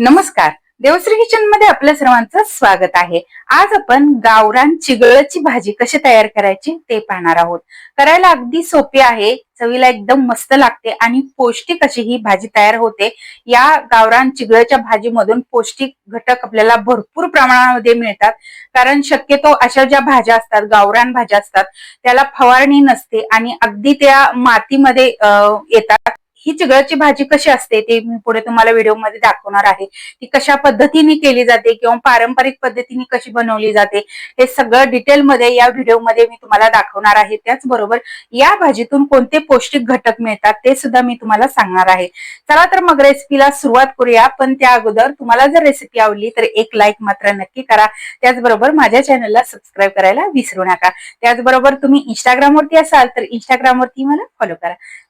नमस्कार. देवश्री किचनमध्ये आपल्या सर्वांचं स्वागत आहे. आज आपण गावरान चिगळची भाजी कशी तयार करायची ते पाहणार आहोत. करायला अगदी सोपी आहे चवीला एकदम मस्त लागते आणि पौष्टिक अशी ही भाजी तयार होते. या गावरान चिगळच्या भाजीमधून पौष्टिक घटक आपल्याला भरपूर प्रमाणामध्ये मिळतात. कारण शक्यतो अशा ज्या भाज्या असतात गावरान भाज्या असतात त्याला फवारणी नसते आणि अगदी त्या मातीमध्ये अं, येतात. ही चिगळाची भाजी कशी असते ते मी पुढे तुम्हाला व्हिडिओमध्ये दाखवणार आहे. ती कशा पद्धतीने केली जाते किंवा पारंपरिक पद्धतीने कशी बनवली जाते हे सगळं डिटेलमध्ये या व्हिडिओमध्ये मी तुम्हाला दाखवणार आहे. त्याचबरोबर या भाजीतून कोणते पौष्टिक घटक मिळतात ते सुद्धा मी तुम्हाला सांगणार आहे. चला तर मग रेसिपीला सुरुवात करूया पण त्या अगोदर तुम्हाला जर रेसिपी आवडली तर एक लाईक मात्र नक्की करा. त्याचबरोबर माझ्या चॅनलला सबस्क्राईब करायला विसरू नका. त्याचबरोबर तुम्ही इंस्टाग्रामवरती असाल तर इंस्टाग्रामवरती मला फॉलो करा.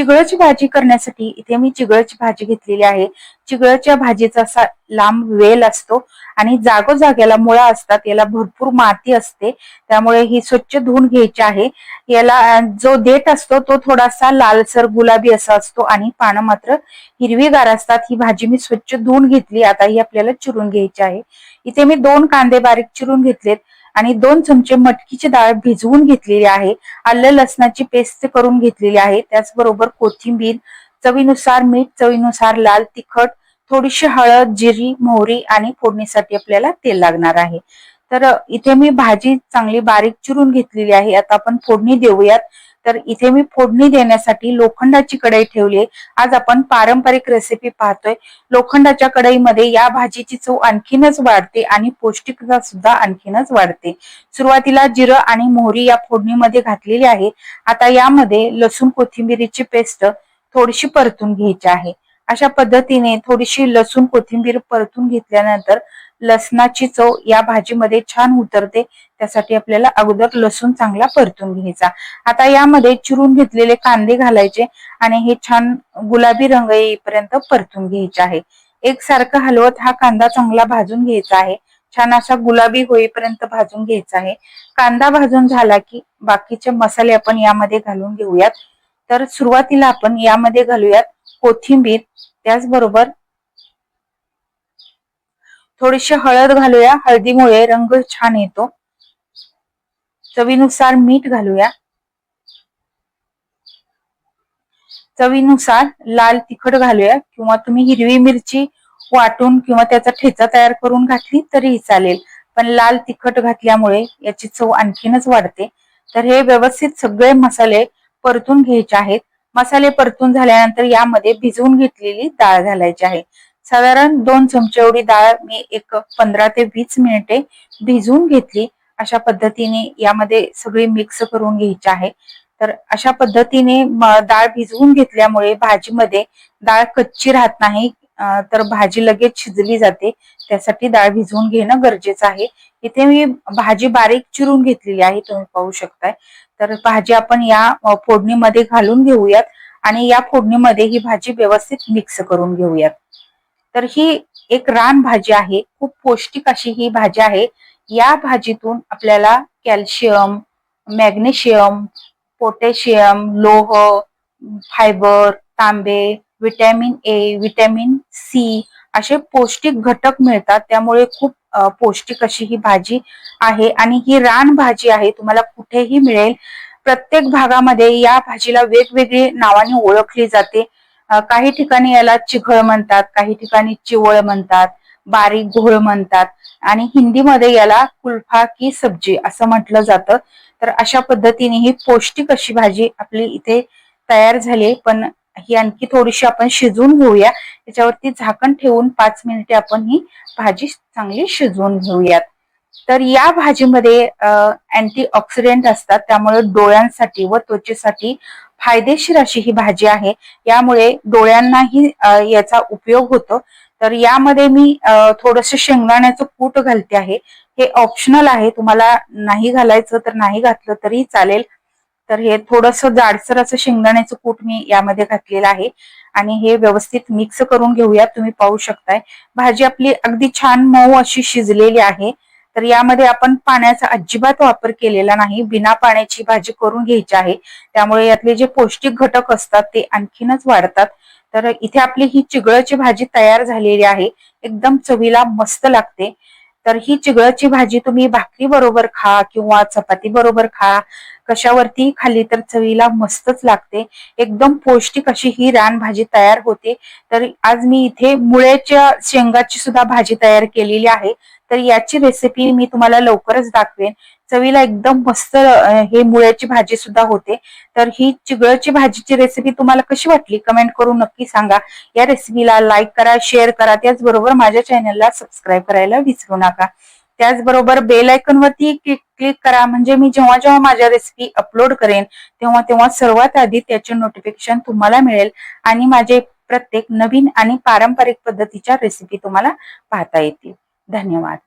चिगळची भाजी करण्यासाठी इथे मी चिगळची भाजी घेतलेली आहे. चिगळच्या भाजीचा असा लांब वेल असतो आणि जागोजाग्याला मुळा असतात. याला भरपूर माती असते. त्यामुळे ही स्वच्छ धुवून घ्यायची आहे. याला जो देठ असतो तो थोडासा लालसर गुलाबी असा असतो आणि पानं मात्र हिरवीगार असतात. ही भाजी मी स्वच्छ धुवून घेतली. आता ही आपल्याला चिरून घ्यायची आहे. इथे मी दोन कांदे बारीक चिरून घेतलेत. आणि दोन चमचे मटकीची डाळ भिजवून घेतलेली आहे. आलं लसणाची पेस्ट करून घेतलेली आहे. त्याचबरोबर कोथिंबीर चवीनुसार मीठ चवीनुसार लाल तिखट थोडीशी हळद जिरी मोहरी आणि फोडणीसाठी आपल्याला तेल लागणार आहे. तर इथे मी भाजी चांगली बारीक चिरून घेतलेली आहे. आता आपण फोडणी देऊयात. तर इथे मी फोडणी देण्यासाठी लोखंडाची कढई ठेवली आज आपण पारंपरिक रेसिपी पाहतोय. लोखंडाच्या कढईमध्ये या भाजीची चव आणखीनच वाढते आणि पौष्टिकता सुद्धा आणखीनच वाढते. सुरुवातीला जिरं आणि मोहरी या फोडणीमध्ये घातलेली आहे. आता यामध्ये लसूण कोथिंबिरीची पेस्ट थोडीशी परतून घ्यायची आहे. अशा पद्धतीने थोडीशी लसूण कोथिंबीर परतून घेतल्यानंतर लसणाची चव या भाजीमध्ये छान उतरते. त्यासाठी आपल्याला अगोदर लसूण चांगला परतून घ्यायचा. आता यामध्ये चिरून घेतलेले कांदे घालायचे आणि हे छान गुलाबी रंग येईपर्यंत परतून घ्यायचे आहे. एकसारखं हलवत हा कांदा चांगला भाजून घ्यायचा आहे. छान असा गुलाबी होईपर्यंत भाजून घ्यायचा आहे. कांदा भाजून झाला की बाकीचे मसाले आपण यामध्ये घालून घेऊयात. तर सुरुवातीला आपण यामध्ये घालूयात कोथिंबीर त्याचबरोबर थोडीशी हळद घालूया. हळदीमुळे रंग छान येतो. चवीनुसार मीठ घालूया. चवीनुसार लाल तिखट घालूया किंवा तुम्ही हिरवी मिरची वाटून किंवा त्याचा ठेचा तयार करून घातली तरीही चालेल. पण लाल तिखट घातल्यामुळे याची चव आणखीनच वाढते. तर हे व्यवस्थित सगळे मसाले परतून घ्यायचे आहेत. मसाले परतून झाल्यानंतर यामध्ये भिजवून घेतलेली डाळ घालायची आहे. साधारण दोन चमचे एवढी डाळ मी एक पंधरा ते वीस मिनिटे भिजवून घेतली. अशा पद्धतीने यामध्ये सगळी मिक्स करून घ्यायची आहे. तर अशा पद्धतीने डाळ भिजवून घेतल्यामुळे भाजीमध्ये डाळ कच्ची राहत नाही तर भाजी लगेच शिजली जाते. त्यासाठी डाळ भिजवून घेणं गरजेचं आहे. इथे मी भाजी बारीक चिरून घेतलेली आहे तुम्ही पाहू शकताय. तर भाजी आपण या फोडणीमध्ये घालून घेऊयात आणि या फोडणीमध्ये ही भाजी व्यवस्थित मिक्स करून घेऊयात. तर ही एक रान भाजी आहे. खूप पौष्टिक अशी ही भाजी आहे. या भाजीतून आपल्याला कॅल्शियम मॅग्नेशियम पोटॅशियम लोह फायबर तांबे विटॅमिन ए विटॅमिन सी असे पौष्टिक घटक मिळतात. त्यामुळे खूप पौष्टिक अशी ही भाजी आहे. आणि ही रान भाजी आहे तुम्हाला कुठेही मिळेल. प्रत्येक भागामध्ये या भाजीला वेगवेगळी नावाने ओळखली जाते. काही ठिकाणी याला चिघळ म्हणतात काही ठिकाणी चिवळ म्हणतात बारीक घोळ म्हणतात. आणि हिंदीमध्ये याला कुल्फा की सब्जी असं म्हटलं जातं. तर अशा पद्धतीने ही पौष्टिक अशी भाजी आपली इथे तयार झाली पण ही आणखी थोडीशी आपण शिजवून घेऊया. त्याच्यावरती झाकण ठेवून पाच मिनिटे आपण ही भाजी चांगली शिजवून घेऊयात. तर या भाजीमध्ये अँटी ऑक्सिडेंट असतात. त्यामुळे डोळ्यांसाठी व त्वचेसाठी फायदेशीर अशी ही भाजी आहे. यामुळे डोळ्यांनाही याचा उपयोग होतो. तर यामध्ये मी थोडस शेंगदाण्याचं कूट घालते आहे. हे ऑप्शनल आहे. तुम्हाला नाही घालायचं तर नाही घातलं तरी चालेल. तर हे थोडस जाडसर असं शेंगदाण्याचं कूट मी यामध्ये घातलेलं आहे. आणि हे व्यवस्थित मिक्स करून घेऊयात तुम्ही पाहू शकताय. भाजी आपली अगदी छान मऊ अशी शिजलेली आहे. तर यामध्ये आपण पाण्याचा अजिबात वापर केलेला नाही. बिना पाण्याची भाजी करून घ्यायची आहे. त्यामुळे यातले जे पौष्टिक घटक असतात ते आणखीनच वाढतात. तर इथे आपली ही चिगळची भाजी तयार झालेली आहे. एकदम चवीला मस्त लागते. तर ही चिगळची भाजी तुम्ही भाकरी बरोबर खा किंवा चपाती बरोबर खा. कशावरती खाली तर चवीला मस्तच लागते. एकदम पौष्टिक अशी ही रान भाजी तयार होते. तर आज मी इथे मुळ्याच्या शेंगाची सुद्धा भाजी तयार केलेली आहे. तर याची रेसिपी मी तुम्हाला लवकरच दाखवेन. चवीला एकदम मस्त हे मुळ्याची भाजी सुद्धा होते. तर ही चिगळची भाजीची रेसिपी तुम्हाला कशी वाटली? कमेंट करून नक्की सांगा. या रेसिपीला लाईक करा शेअर करा. त्याचबरोबर माझ्या चॅनलला सबस्क्राईब करायला विसरू नका. त्याचबरोबर बेल आयकॉनवरती क्लिक करा. म्हणजे मी जेव्हा जेव्हा माझ्या रेसिपी अपलोड करेन तेव्हा तेव्हा सर्वात आधी त्याचे नोटिफिकेशन तुम्हाला मिळेल आणि माझे प्रत्येक नवीन आणि पारंपरिक पद्धतीच्या रेसिपी तुम्हाला पाहता येतील. धन्यवाद.